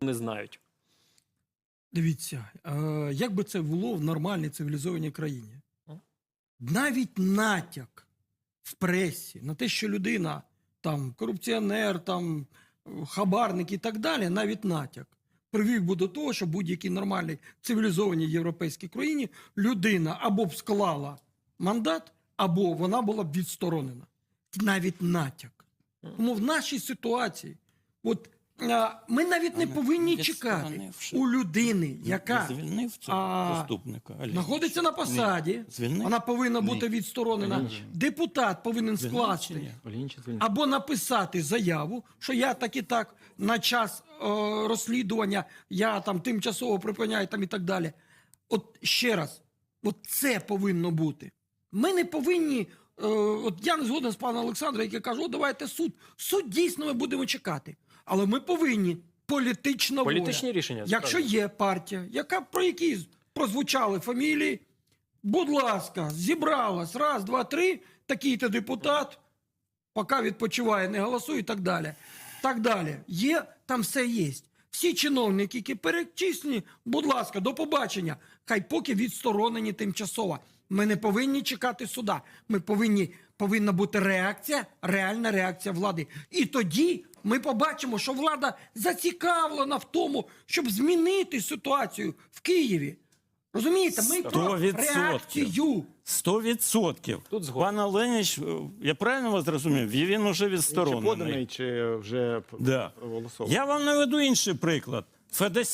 не знають. Дивіться, е, як би це було в нормальній цивілізованій країні. Навіть натяк в пресі на те, що людина там корупціонер, там хабарник і так далі, навіть натяк привів би до того, що будь-якій нормальній цивілізованій європейській країні людина або б склала мандат, або вона була б відсторонена. Навіть натяк. Тому в нашій ситуації, от ми навіть не повинні чекати у людини, яка звільнив цього заступника. Знаходиться на посаді, вона повинна бути відсторонена. Депутат повинен скласти або написати заяву, що я так і так на час е, розслідування я там тимчасово припиняю там і так далі. От ще раз, от це повинно бути. Ми не повинні. Е, от я не згоден з паном Олександром, який каже, о, давайте суд. Суд дійсно ми будемо чекати. Але ми повинні політично Політичні рішення. Якщо справді. є партія, яка про які прозвучали фамілії, будь ласка, зібралась раз, два, три, такий-то депутат, поки відпочиває, не голосує і так далі. Так далі. Є, там все є. Всі чиновники, які перечислені, будь ласка, до побачення. Хай поки відсторонені тимчасово. Ми не повинні чекати суда. Ми повинні повинна бути реакція, реальна реакція влади. І тоді ми побачимо, що влада зацікавлена в тому, щоб змінити ситуацію в Києві. Розумієте, ми про Сто відсотків. реакцію. Сто відсотків. Тут згоден. Пан Оленіч, е, я правильно вас зрозумів? Він уже Чи відсторонений. поданий, чи вже Да. проголосований? Я вам наведу інший приклад. Федосій